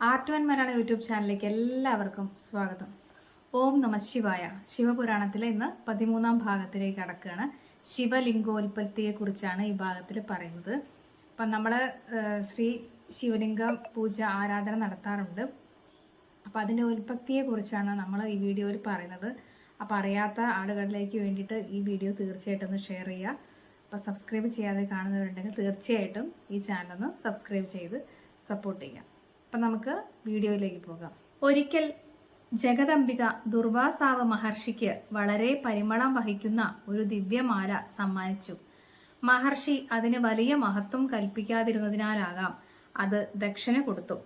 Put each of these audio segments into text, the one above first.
Art മലയാള YouTube ചാനലിലേക്ക് എല്ലാവർക്കും സ്വാഗതം. ഓം നമ ശിവായ. ശിവപുരാണത്തിലെ ഇന്ന് പതിമൂന്നാം ഭാഗത്തിലേക്ക് അടക്കുകയാണ് ശിവലിംഗോൽപത്തിയെ കുറിച്ചാണ് ഈ ഭാഗത്തിൽ പറയുന്നത്. അപ്പം നമ്മൾ ശ്രീ ശിവലിംഗ പൂജ ആരാധന നടത്താറുണ്ട്. അപ്പം അതിന്റെ ഉൽപ്പത്തിയെ കുറിച്ചാണ് നമ്മൾ ഈ വീഡിയോയിൽ പറയുന്നത്. അപ്പം അറിയാത്ത ആളുകളിലേക്ക് വേണ്ടിയിട്ട് ഈ വീഡിയോ തീർച്ചയായിട്ടും ഒന്ന് ഷെയർ ചെയ്യുക. അപ്പം സബ്സ്ക്രൈബ് ചെയ്യാതെ കാണുന്നവരുണ്ടെങ്കിൽ തീർച്ചയായിട്ടും ഈ ചാനൽ ഒന്ന് സബ്സ്ക്രൈബ് ചെയ്ത് സപ്പോർട്ട് ചെയ്യാം അപ്പം നമുക്ക് വീഡിയോയിലേക്ക് പോകാം. ഒരിക്കൽ ജഗദംബിക ദുർവാസാവ് മഹർഷിക്ക് വളരെ പരിമളം വഹിക്കുന്ന ഒരു ദിവ്യമാല സമ്മാനിച്ചു. മഹർഷി അതിന് വലിയ മഹത്വം കൽപ്പിക്കാതിരുന്നതിനാലാകാം അത് ദക്ഷന് കൊടുത്തു.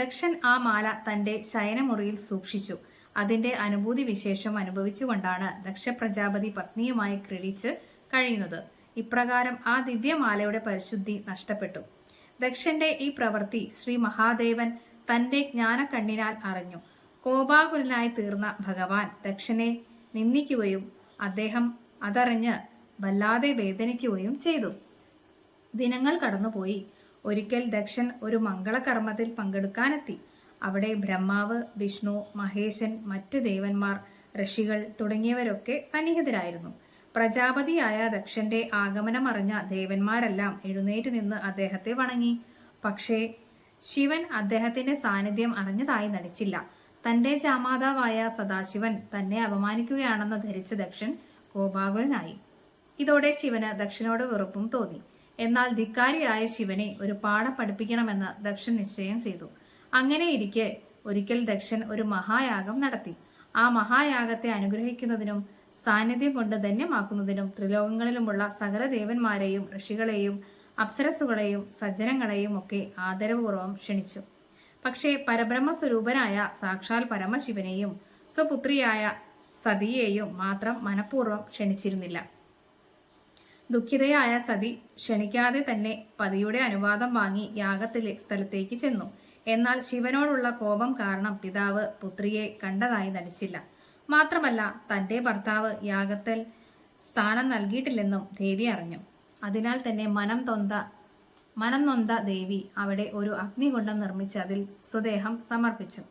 ദക്ഷൻ ആ മാല തന്റെ ശയനമുറിയിൽ സൂക്ഷിച്ചു. അതിന്റെ അനുഭൂതി വിശേഷം അനുഭവിച്ചുകൊണ്ടാണ് ദക്ഷ പ്രജാപതി പത്നിയുമായി ക്രീഡിച്ച് കഴിയുന്നത്. ഇപ്രകാരം ആ ദിവ്യമാലയുടെ പരിശുദ്ധി നഷ്ടപ്പെട്ടു. ദക്ഷന്റെ ഈ പ്രവൃത്തി ശ്രീ മഹാദേവൻ തന്റെ ജ്ഞാനക്കണ്ണിനാൽ അറിഞ്ഞു. കോപാകുലനായി തീർന്ന ഭഗവാൻ ദക്ഷനെ നിന്ദിക്കുകയും അദ്ദേഹം അതറിഞ്ഞ് വല്ലാതെ വേദനിക്കുകയും ചെയ്തു. ദിനങ്ങൾ കടന്നുപോയി. ഒരിക്കൽ ദക്ഷൻ ഒരു മംഗളകർമ്മത്തിൽ പങ്കെടുക്കാനെത്തി. അവിടെ ബ്രഹ്മാവ് വിഷ്ണു മഹേശൻ മറ്റ് ദേവന്മാർ ഋഷികൾ തുടങ്ങിയവരൊക്കെ സന്നിഹിതരായിരുന്നു. പ്രജാപതിയായ ദക്ഷന്റെ ആഗമനം അറിഞ്ഞ ദേവന്മാരെല്ലാം എഴുന്നേറ്റ് നിന്ന് അദ്ദേഹത്തെ വണങ്ങി. പക്ഷേ ശിവൻ അദ്ദേഹത്തിന്റെ സാന്നിധ്യം അറിഞ്ഞതായി നടിച്ചില്ല. തന്റെ ജാമാതാവായ സദാശിവൻ തന്നെ അപമാനിക്കുകയാണെന്ന് ധരിച്ച ദക്ഷൻ കോപാകുലനായി. ഇതോടെ ശിവന് ദക്ഷനോട് വെറുപ്പും തോന്നി. എന്നാൽ ധിക്കാരിയായ ശിവനെ ഒരു പാഠം പഠിപ്പിക്കണമെന്ന് ദക്ഷൻ നിശ്ചയം ചെയ്തു. അങ്ങനെയിരിക്കെ ഒരിക്കൽ ദക്ഷൻ ഒരു മഹായാഗം നടത്തി. ആ മഹായാഗത്തെ അനുഗ്രഹിക്കുന്നതിനും സാന്നിധ്യം കൊണ്ട് ധന്യമാക്കുന്നതിനും ത്രിലോകങ്ങളിലുമുള്ള സകല ദേവന്മാരെയും ഋഷികളെയും അപ്സരസുകളെയും സജ്ജനങ്ങളെയും ഒക്കെ ആദരപൂർവം ക്ഷണിച്ചു. പക്ഷേ പരബ്രഹ്മ സ്വരൂപനായ സാക്ഷാൽ പരമശിവനെയും സ്വപുത്രിയായ സതിയെയും മാത്രം മനഃപൂർവം ക്ഷണിച്ചിരുന്നില്ല. ദുഃഖിതയായ സതി ക്ഷണിക്കാതെ തന്നെ പതിയുടെ അനുവാദം വാങ്ങി യാഗത്തിലെ സ്ഥലത്തേക്ക് ചെന്നു. എന്നാൽ ശിവനോടുള്ള കോപം കാരണം പിതാവ് പുത്രിയെ കണ്ടതായി നടിച്ചില്ല. മാത്രമല്ല തന്റെ ഭർത്താവ് യാഗത്തിൽ സ്ഥാനം നൽകിയിട്ടില്ലെന്നും ദേവി അറിഞ്ഞു. അതിനാൽ തന്നെ മനം തൊന്ത മനം നൊന്ത ദേവി അവിടെ ഒരു അഗ്നികുണ്ഡം നിർമ്മിച്ച് അതിൽ സ്വദേഹം സമർപ്പിച്ചു.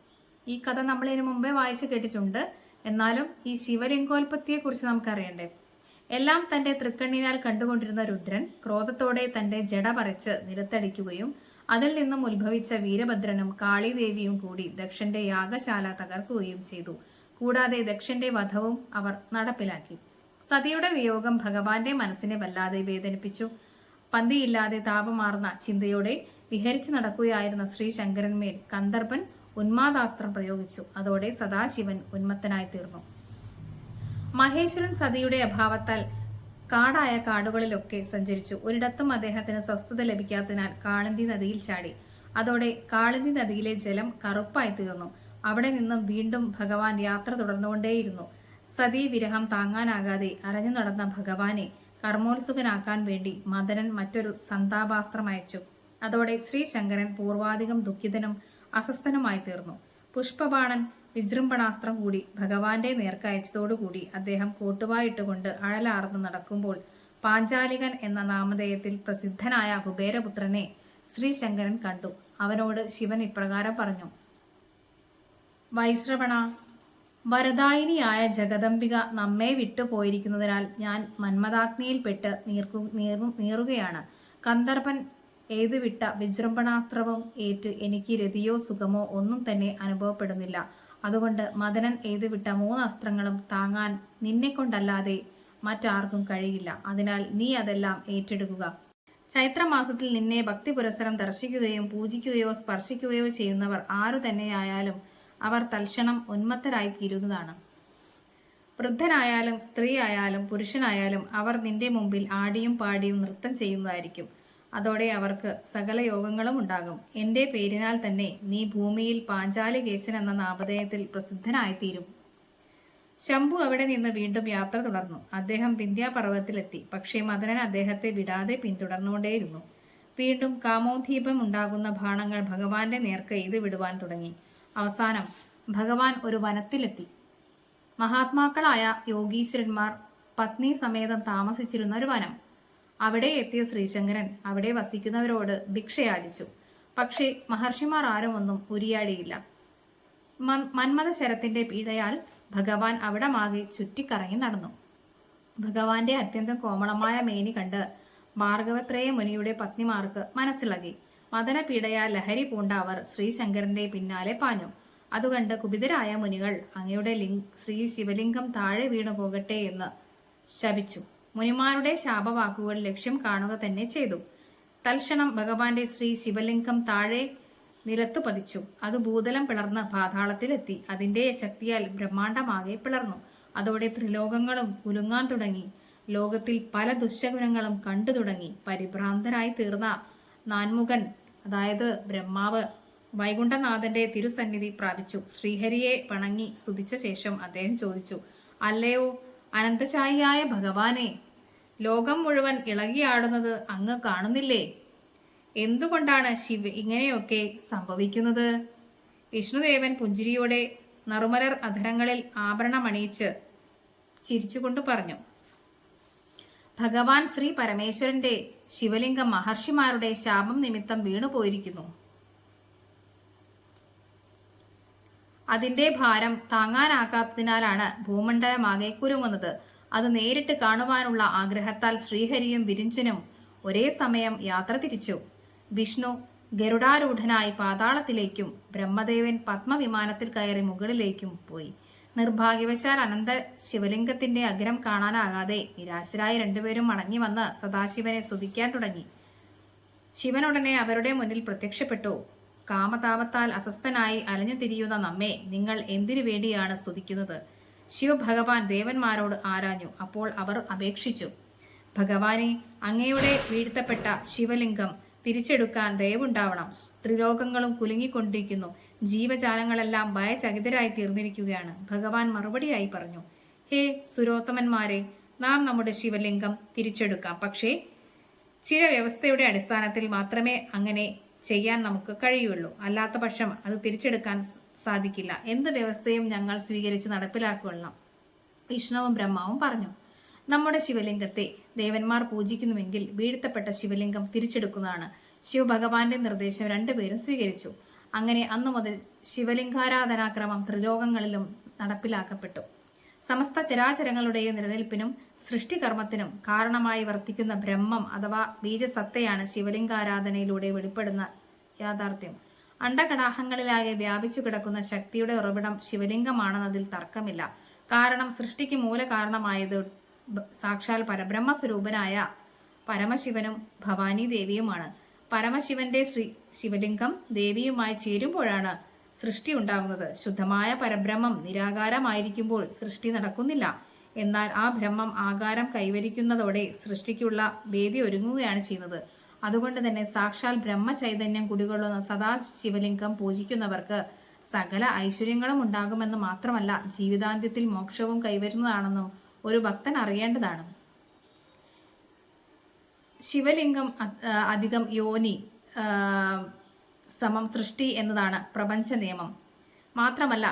ഈ കഥ നമ്മൾ ഇതിനു മുമ്പേ വായിച്ചു കേട്ടിട്ടുണ്ട്. എന്നാലും ഈ ശിവലിംഗോൽപത്തിയെ കുറിച്ച് നമുക്കറിയണ്ടേ? എല്ലാം തന്റെ തൃക്കണ്ണിനാൽ കണ്ടുകൊണ്ടിരുന്ന രുദ്രൻ ക്രോധത്തോടെ തന്റെ ജട പറിച്ച് നിരത്തടിക്കുകയും അതിൽ നിന്നും ഉത്ഭവിച്ച വീരഭദ്രനും കാളിദേവിയും കൂടി ദക്ഷന്റെ യാഗശാല തകർക്കുകയും ചെയ്തു. കൂടാതെ ദക്ഷന്റെ വധവും അവർ നടപ്പിലാക്കി. സതിയുടെ വിയോഗം ഭഗവാന്റെ മനസ്സിനെ വല്ലാതെ വേദനിപ്പിച്ചു. പന്തിയില്ലാതെ താപമാർന്ന ചിന്തയോടെ വിഹരിച്ചു നടക്കുകയായിരുന്ന ശ്രീശങ്കരന്മേൽ കന്ദർപ്പൻ ഉന്മാദാസ്ത്രം പ്രയോഗിച്ചു. അതോടെ സദാശിവൻ ഉന്മത്തനായി തീർന്നു. മഹേശ്വരൻ സതിയുടെ അഭാവത്താൽ കാടായ കാടുകളിലൊക്കെ സഞ്ചരിച്ചു. ഒരിടത്തും അദ്ദേഹത്തിന് സ്വസ്ഥത ലഭിക്കാത്തതിനാൽ കാളന്തി നദിയിൽ ചാടി. അതോടെ കാളന്തി നദിയിലെ ജലം കറുപ്പായി തീർന്നു. അവിടെ നിന്നും വീണ്ടും ഭഗവാൻ യാത്ര തുടർന്നുകൊണ്ടേയിരുന്നു. സതീ വിരഹം താങ്ങാനാകാതെ അരഞ്ഞു നടന്ന ഭഗവാനെ കർമ്മോത്സുകനാക്കാൻ വേണ്ടി മദനൻ മറ്റൊരു സന്താപാസ്ത്രം അയച്ചു. അതോടെ ശ്രീശങ്കരൻ പൂർവാധികം ദുഃഖിതനും അസ്വസ്ഥനുമായി തീർന്നു. പുഷ്പബാണൻ വിജൃംഭണാസ്ത്രം കൂടി ഭഗവാന്റെ നേർക്ക് അയച്ചതോടുകൂടി അദ്ദേഹം കൂട്ടുവായിട്ടുകൊണ്ട് അഴലാർന്നു നടക്കുമ്പോൾ പാഞ്ചാലികൻ എന്ന നാമധേയത്തിൽ പ്രസിദ്ധനായ കുബേരപുത്രനെ ശ്രീശങ്കരൻ കണ്ടു. അവനോട് ശിവൻ ഇപ്രകാരം പറഞ്ഞു വൈശ്രവണ വരദായിനിയായ ജഗദംബിക നമ്മെ വിട്ടുപോയിരിക്കുന്നതിനാൽ ഞാൻ മന്മദാഗ്നിയിൽപ്പെട്ട് നീർക്കു നീറു നീറുകയാണ്. കന്ദർപ്പൻ എഴുതുവിട്ട വിജൃംഭണാസ്ത്രവും ഏറ്റ് എനിക്ക് രതിയോ സുഖമോ ഒന്നും തന്നെ അനുഭവപ്പെടുന്നില്ല. അതുകൊണ്ട് മദനൻ എഴുതുവിട്ട മൂന്ന് അസ്ത്രങ്ങളും താങ്ങാൻ നിന്നെക്കൊണ്ടല്ലാതെ മറ്റാർക്കും കഴിയില്ല. അതിനാൽ നീ അതെല്ലാം ഏറ്റെടുക്കുക. ചൈത്രമാസത്തിൽ നിന്നെ ഭക്തി പുരസരം ദർശിക്കുകയും പൂജിക്കുകയോ സ്പർശിക്കുകയോ ചെയ്യുന്നവർ ആരു തന്നെയായാലും അവർ തൽക്ഷണം ഉന്മത്തരായി തീരുന്നതാണ് വൃദ്ധനായാലും സ്ത്രീ ആയാലും പുരുഷനായാലും അവർ നിന്റെ മുമ്പിൽ ആടിയും പാടിയും നൃത്തം ചെയ്യുന്നതായിരിക്കും. അതോടെ അവർക്ക് സകല യോഗങ്ങളും ഉണ്ടാകും. എന്റെ പേരിനാൽ തന്നെ നീ ഭൂമിയിൽ പാഞ്ചാലികേശൻ എന്ന നാമധേയത്തിൽ പ്രസിദ്ധനായിത്തീരും. ശംഭു അവിടെ നിന്ന് വീണ്ടും യാത്ര തുടർന്നു. അദ്ദേഹം വിന്ധ്യാപർവതത്തിലെത്തി. പക്ഷേ മദനൻ അദ്ദേഹത്തെ വിടാതെ പിന്തുടർന്നുകൊണ്ടേയിരുന്നു. വീണ്ടും കാമോദ്ദീപം ഉണ്ടാകുന്ന ബാണങ്ങൾ ഭഗവാന്റെ നേർക്ക് എയ്തു വിടുവാൻ തുടങ്ങി. അവസാനം ഭഗവാൻ ഒരു വനത്തിലെത്തി. മഹാത്മാക്കളായ യോഗീശ്വരന്മാർ പത്നി സമേതം താമസിച്ചിരുന്ന ഒരു വനം. അവിടെ എത്തിയ ശ്രീശങ്കരൻ അവിടെ വസിക്കുന്നവരോട് ഭിക്ഷയാചിച്ചു പക്ഷേ മഹർഷിമാർ ആരും ഒന്നും ഉരിയാടിയില്ല. മന്മഥ ശരത്തിന്റെ പീഡയാൽ ഭഗവാൻ അവിടമാകെ ചുറ്റിക്കറങ്ങി നടന്നു. ഭഗവാന്റെ അത്യന്തം കോമളമായ മേനി കണ്ട് ഭാർഗവത്രയ മുനിയുടെ പത്നിമാർക്ക് മനസ്സിളകി. മദനപീഡയാൽ ലഹരി പൂണ്ട അവർ ശ്രീശങ്കരന്റെ പിന്നാലെ പാഞ്ഞു. അതുകണ്ട് കുപിതരായ മുനികൾ അങ്ങയുടെ ലിംഗ് ശ്രീ ശിവലിംഗം താഴെ വീണു പോകട്ടെ എന്ന് ശപിച്ചു. മുനിമാരുടെ ശാപവാക്കുകൾ ലക്ഷ്യം കാണുക തന്നെ ചെയ്തു. തൽക്ഷണം ഭഗവാന്റെ ശ്രീ ശിവലിംഗം താഴെ നിലത്തു പതിച്ചു. അത് ഭൂതലം പിളർന്ന് പാതാളത്തിലെത്തി. അതിന്റെ ശക്തിയാൽ ബ്രഹ്മാണ്ടമാകെ പിളർന്നു. അതോടെ ത്രിലോകങ്ങളും കുലുങ്ങാൻ തുടങ്ങി. ലോകത്തിൽ പല ദുശ്ശകുനങ്ങളും കണ്ടു തുടങ്ങി. പരിഭ്രാന്തരായി തീർന്ന നാൻമുഖൻ അതായത് ബ്രഹ്മാവ് വൈകുണ്ഠനാഥന്റെ തിരുസന്നിധി പ്രാപിച്ചു. ശ്രീഹരിയെ പണങ്ങി സ്തുതിച്ച ശേഷം അദ്ദേഹം ചോദിച്ചു അല്ലയോ അനന്തശായിയായ ഭഗവാനെ ലോകം മുഴുവൻ ഇളകിയാടുന്നത് അങ്ങ് കാണുന്നില്ലേ? എന്തുകൊണ്ടാണ് ശിവ ഇങ്ങനെയൊക്കെ സംഭവിക്കുന്നത്? വിഷ്ണുദേവൻ പുഞ്ചിരിയോടെ നറുമലർ അധരങ്ങളിൽ ആഭരണമണിയിച്ച് ചിരിച്ചുകൊണ്ട് പറഞ്ഞു ഭഗവാൻ ശ്രീ പരമേശ്വരന്റെ ശിവലിംഗം മഹർഷിമാരുടെ ശാപം നിമിത്തം വീണുപോയിരിക്കുന്നു. അതിന്റെ ഭാരം താങ്ങാനാകാത്തതിനാലാണ് ഭൂമണ്ഡലമാകെ കുരുങ്ങുന്നത്. അത് നേരിട്ട് കാണുവാനുള്ള ആഗ്രഹത്താൽ ശ്രീഹരിയും വിരിഞ്ചനും ഒരേ സമയം യാത്ര തിരിച്ചു. വിഷ്ണു ഗരുഡാരൂഢനായി പാതാളത്തിലേക്കും ബ്രഹ്മദേവൻ പത്മവിമാനത്തിൽ കയറി മുകളിലേക്കും പോയി. നിർഭാഗ്യവശാൽ അനന്ത ശിവലിംഗത്തിന്റെ അഗ്രം കാണാനാകാതെ നിരാശരായ രണ്ടുപേരും മടങ്ങി വന്ന് സദാശിവനെ സ്തുതിക്കാൻ തുടങ്ങി. ശിവനുടനെ അവരുടെ മുന്നിൽ പ്രത്യക്ഷപ്പെട്ടു. കാമതാപത്താൽ അസ്വസ്ഥനായി അലഞ്ഞു തിരിയുന്ന നമ്മെ നിങ്ങൾ എന്തിനു വേണ്ടിയാണ് സ്തുതിക്കുന്നത്? ശിവഭഗവാൻ ദേവന്മാരോട് ആരാഞ്ഞു? അപ്പോൾ അവർ അപേക്ഷിച്ചു. ഭഗവാനെ അങ്ങയുടെ വീഴ്ത്തപ്പെട്ട ശിവലിംഗം തിരിച്ചെടുക്കാൻ ദയവുണ്ടാവണം. ത്രിലോകങ്ങളും കുലുങ്ങിക്കൊണ്ടിരിക്കുന്നു. ജീവജാലങ്ങളെല്ലാം ഭയചകിതരായി തീർന്നിരിക്കുകയാണ്. ഭഗവാൻ മറുപടിയായി പറഞ്ഞു ഹേ സുരോത്തമന്മാരെ നാം നമ്മുടെ ശിവലിംഗം തിരിച്ചെടുക്കാം. പക്ഷേ ചില വ്യവസ്ഥയുടെ അടിസ്ഥാനത്തിൽ മാത്രമേ അങ്ങനെ ചെയ്യാൻ നമുക്ക് കഴിയുള്ളൂ. അല്ലാത്ത പക്ഷം അത് തിരിച്ചെടുക്കാൻ സാധിക്കില്ല. എന്ത് വ്യവസ്ഥയും ഞങ്ങൾ സ്വീകരിച്ച് നടപ്പിലാക്കൊള്ളാം. വിഷ്ണുവും ബ്രഹ്മാവും പറഞ്ഞു നമ്മുടെ ശിവലിംഗത്തെ ദേവന്മാർ പൂജിക്കുന്നുവെങ്കിൽ വീഴ്ത്തപ്പെട്ട ശിവലിംഗം തിരിച്ചെടുക്കുന്നതാണ്. ശിവഭഗവാന്റെ നിർദ്ദേശം രണ്ടുപേരും സ്വീകരിച്ചു. അങ്ങനെ അന്നു മുതൽ ശിവലിംഗാരാധനാക്രമം ത്രിലോകങ്ങളിലും നടപ്പിലാക്കപ്പെട്ടു. സമസ്ത ചരാചരങ്ങളുടെയും നിലനിൽപ്പിനും സൃഷ്ടികർമ്മത്തിനും കാരണമായി വർത്തിക്കുന്ന ബ്രഹ്മം അഥവാ ബീജസത്തയാണ് ശിവലിംഗാരാധനയിലൂടെ വെളിപ്പെടുന്ന യാഥാർത്ഥ്യം. അണ്ടകടാഹങ്ങളിലാകെ വ്യാപിച്ചു കിടക്കുന്ന ശക്തിയുടെ ഉറവിടം ശിവലിംഗമാണെന്നതിൽ തർക്കമില്ല. കാരണം സൃഷ്ടിക്ക് മൂലകാരണമായത് സാക്ഷാൽ പരബ്രഹ്മസ്വരൂപനായ പരമശിവനും ഭവാനി ദേവിയുമാണ് പരമശിവന്റെ ശ്രീ ശിവലിംഗം ദേവിയുമായി ചേരുമ്പോഴാണ് സൃഷ്ടി ഉണ്ടാകുന്നത്. ശുദ്ധമായ പരബ്രഹ്മം നിരാകാരമായിരിക്കുമ്പോൾ സൃഷ്ടി നടക്കുന്നില്ല. എന്നാൽ ആ ബ്രഹ്മം ആകാരം കൈവരിക്കുന്നതോടെ സൃഷ്ടിക്കുള്ള വേദി ഒരുങ്ങുകയാണ് ചെയ്യുന്നത്. അതുകൊണ്ട് തന്നെ സാക്ഷാൽ ബ്രഹ്മചൈതന്യം കുടികൊള്ളുന്ന സദാ ശിവലിംഗം പൂജിക്കുന്നവർക്ക് സകല ഐശ്വര്യങ്ങളും ഉണ്ടാകുമെന്ന് മാത്രമല്ല ജീവിതാന്ത്യത്തിൽ മോക്ഷവും കൈവരുന്നതാണെന്നും ഒരു ഭക്തൻ അറിയേണ്ടതാണ്. ശിവലിംഗം അധികം യോനി സമം സൃഷ്ടി എന്നതാണ് പ്രപഞ്ച നിയമം. മാത്രമല്ല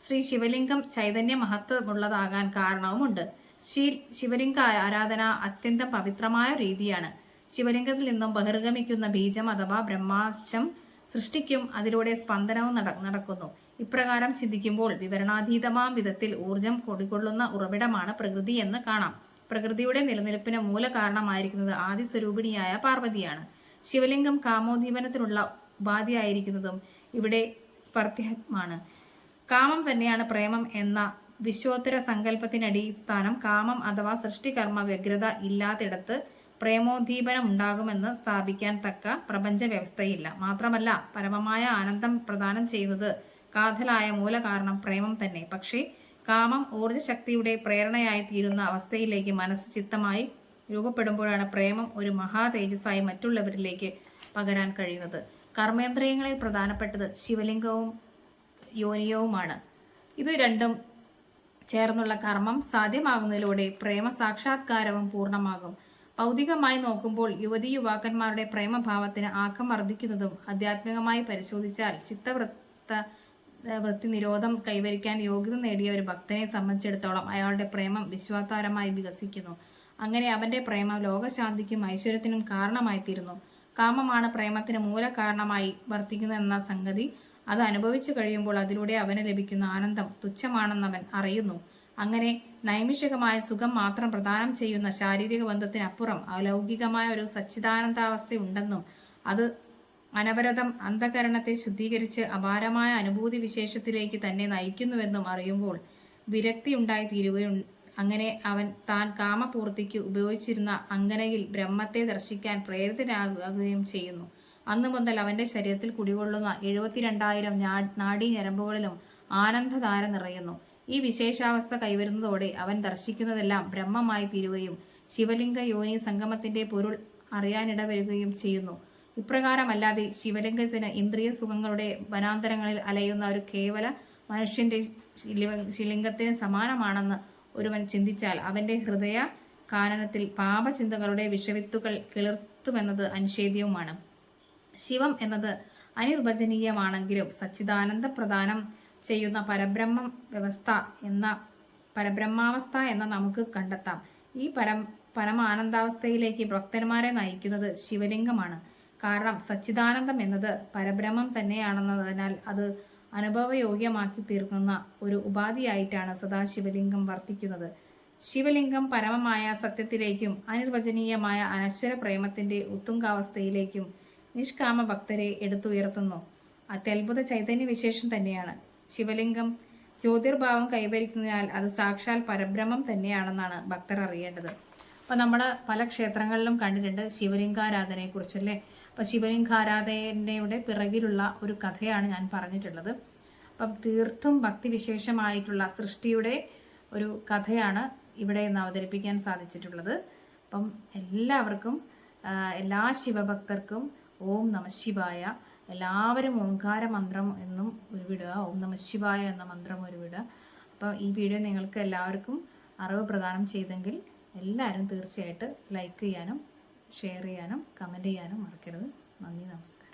ശ്രീ ശിവലിംഗം ചൈതന്യ മഹത്വമുള്ളതാകാൻ കാരണവുമുണ്ട്. ശ്രീ ശിവലിംഗ ആരാധന അത്യന്തം പവിത്രമായ രീതിയാണ്. ശിവലിംഗത്തിൽ നിന്നും ബഹിർഗമിക്കുന്ന ബീജം അഥവാ ബ്രഹ്മാംശം സൃഷ്ടിക്കും അതിലൂടെ സ്പന്ദനവും നട നടക്കുന്നു. ഇപ്രകാരം ചിന്തിക്കുമ്പോൾ വിവരണാതീതമാം വിധത്തിൽ ഊർജം കൊടികൊള്ളുന്ന ഉറവിടമാണ് പ്രകൃതി എന്ന് കാണാം. പ്രകൃതിയുടെ നിലനിൽപ്പിന് മൂലകാരണമായിരിക്കുന്നത് ആദിസ്വരൂപിണിയായ പാർവതിയാണ്. ശിവലിംഗം കാമോദ്ദീപനത്തിനുള്ള ഉപാധിയായിരിക്കുന്നതും ഇവിടെ സ്പർദ്ധ്യമാണ്. കാമം തന്നെയാണ് പ്രേമം എന്ന വിശ്വോത്തര സങ്കല്പത്തിനടിസ്ഥാനം കാമം അഥവാ സൃഷ്ടികർമ്മ വ്യഗ്രത ഇല്ലാത്തിടത്ത് പ്രേമോദ്ദീപനം ഉണ്ടാകുമെന്ന് സ്ഥാപിക്കാൻ തക്ക പ്രപഞ്ച വ്യവസ്ഥയില്ല മാത്രമല്ല പരമമായ ആനന്ദം പ്രദാനം ചെയ്യുന്നത് കാതലായ മൂലകാരണം പ്രേമം തന്നെ. പക്ഷേ കാമം ഊർജശക്തിയുടെ പ്രേരണയായി തീരുന്ന അവസ്ഥയിലേക്ക് മനസ്സ് ചിത്തമായി രൂപപ്പെടുമ്പോഴാണ് പ്രേമം ഒരു മഹാ തേജസ്സായി മറ്റുള്ളവരിലേക്ക് പകരാൻ കഴിയുന്നത്. കർമ്മേന്ദ്രിയങ്ങളിൽ പ്രധാനപ്പെട്ടത് ശിവലിംഗവും യോനിയവുമാണ് ഇത് രണ്ടും ചേർന്നുള്ള കർമ്മം സാധ്യമാകുന്നതിലൂടെ പ്രേമ സാക്ഷാത്കാരവും പൂർണമാകും. ഭൗതികമായി നോക്കുമ്പോൾ യുവതി യുവാക്കന്മാരുടെ പ്രേമഭാവത്തിന് ആക്കം വർദ്ധിക്കുന്നതും ആധ്യാത്മികമായി പരിശോധിച്ചാൽ ചിത്തവൃത്ത വൃത്തി നിരോധം കൈവരിക്കാൻ യോഗ്യത നേടിയ ഒരു ഭക്തനെ സംബന്ധിച്ചിടത്തോളം അയാളുടെ പ്രേമം വിശ്വാസാരമായി വികസിക്കുന്നു. അങ്ങനെ അവന്റെ പ്രേമം ലോകശാന്തിക്കും ഐശ്വര്യത്തിനും കാരണമായിത്തീരുന്നു. കാമമാണ് പ്രേമത്തിന് മൂലകാരണമായി വർത്തിക്കുന്നതെന്ന സംഗതി അത് അനുഭവിച്ചു കഴിയുമ്പോൾ അതിലൂടെ അവന് ലഭിക്കുന്ന ആനന്ദം തുച്ഛമാണെന്ന് അവൻ അറിയുന്നു. അങ്ങനെ നൈമിഷികമായ സുഖം മാത്രം പ്രദാനം ചെയ്യുന്ന ശാരീരിക ബന്ധത്തിനപ്പുറം അലൗകികമായ ഒരു സച്ചിദാനന്ദാവസ്ഥയുണ്ടെന്നും അത് അനവരതം അന്ധകരണത്തെ ശുദ്ധീകരിച്ച് അപാരമായ അനുഭൂതി വിശേഷത്തിലേക്ക് തന്നെ നയിക്കുന്നുവെന്നും അറിയുമ്പോൾ വിരക്തി ഉണ്ടായി തീരുകയും അങ്ങനെ അവൻ താൻ കാമപൂർത്തിക്ക് ഉപയോഗിച്ചിരുന്ന അങ്കനയിൽ ബ്രഹ്മത്തെ ദർശിക്കാൻ പ്രേരിതനാകുകയും ചെയ്യുന്നു. അന്നു മുതൽ അവന്റെ ശരീരത്തിൽ കുടികൊള്ളുന്ന എഴുപത്തിരണ്ടായിരം നാഡീ ഞരമ്പുകളിലും ആനന്ദധാര നിറയുന്നു. ഈ വിശേഷാവസ്ഥ കൈവരുന്നതോടെ അവൻ ദർശിക്കുന്നതെല്ലാം ബ്രഹ്മമായി തീരുകയും ശിവലിംഗ യോനി സംഗമത്തിന്റെ പൊരുൾ അറിയാനിടവരുകയും ചെയ്യുന്നു. ഇപ്രകാരമല്ലാതെ ശിവലിംഗത്തിന് ഇന്ദ്രിയ സുഖങ്ങളുടെ വനാന്തരങ്ങളിൽ അലയുന്ന ഒരു കേവല മനുഷ്യന്റെ ശിലിംഗത്തിന് സമാനമാണെന്ന് ഒരുവൻ ചിന്തിച്ചാൽ അവന്റെ ഹൃദയ കാനനത്തിൽ പാപചിന്തകളുടെ വിഷവിത്തുകൾ കിളിർത്തുമെന്നത് അനിഷേധ്യവുമാണ്. ശിവം എന്നത് അനിർവചനീയമാണെങ്കിലും സച്ചിദാനന്ദ പ്രദാനം ചെയ്യുന്ന പരബ്രഹ്മം വ്യവസ്ഥ എന്ന പരബ്രഹ്മാവസ്ഥ എന്ന നമുക്ക് കണ്ടെത്താം. ഈ പരം പരമാനന്ദാവസ്ഥയിലേക്ക് ഭക്തന്മാരെ നയിക്കുന്നത് ശിവലിംഗമാണ്. കാരണം സച്ചിദാനന്ദം എന്നത് പരബ്രഹ്മം തന്നെയാണെന്നതിനാൽ അത് അനുഭവയോഗ്യമാക്കി തീർക്കുന്ന ഒരു ഉപാധിയായിട്ടാണ് സദാശിവലിംഗം വർത്തിക്കുന്നത്. ശിവലിംഗം പരമമായ സത്യത്തിലേക്കും അനിർവചനീയമായ അനശ്വര പ്രേമത്തിന്റെ ഉത്തുംഗാവസ്ഥയിലേക്കും നിഷ്കാമ ഭക്തരെ എടുത്തുയർത്തുന്നു. അത്യത്ഭുത ചൈതന്യ വിശേഷം തന്നെയാണ്. ശിവലിംഗം ജ്യോതിർഭാവം കൈവരിക്കുന്നതിനാൽ അത് സാക്ഷാൽ പരബ്രഹ്മം തന്നെയാണെന്നാണ് ഭക്തർ അറിയേണ്ടത്. അപ്പോൾ നമ്മൾ പല ക്ഷേത്രങ്ങളിലും കണ്ടിട്ടുണ്ട് ശിവലിംഗാരാധനയെ കുറിച്ചല്ലേ അപ്പോൾ ശിവലിംഗാരാധനയുടെ പിറകിലുള്ള ഒരു കഥയാണ് ഞാൻ പറഞ്ഞിട്ടുള്ളത്. അപ്പം തീർത്തും ഭക്തിവിശേഷമായിട്ടുള്ള സൃഷ്ടിയുടെ ഒരു കഥയാണ് ഇവിടെ ഇന്ന് അവതരിപ്പിക്കാൻ സാധിച്ചിട്ടുള്ളത്. അപ്പം എല്ലാവർക്കും എല്ലാ ശിവഭക്തർക്കും ഓം നമ ശിവായ. എല്ലാവരും ഓംകാര മന്ത്രം എന്നും ഒരു ഉരുവിടുക ഓം നമ ശിവായ എന്ന മന്ത്രം ഒരു ഉരുവിടുക അപ്പോൾ ഈ വീഡിയോ നിങ്ങൾക്ക് എല്ലാവർക്കും അറിവ് പ്രദാനം ചെയ്തെങ്കിൽ എല്ലാവരും തീർച്ചയായിട്ടും ലൈക്ക് ചെയ്യാനും ഷെയർ ചെയ്യാനും കമന്റ് ചെയ്യാനും മറക്കരുത്. നന്ദി നമസ്കാരം.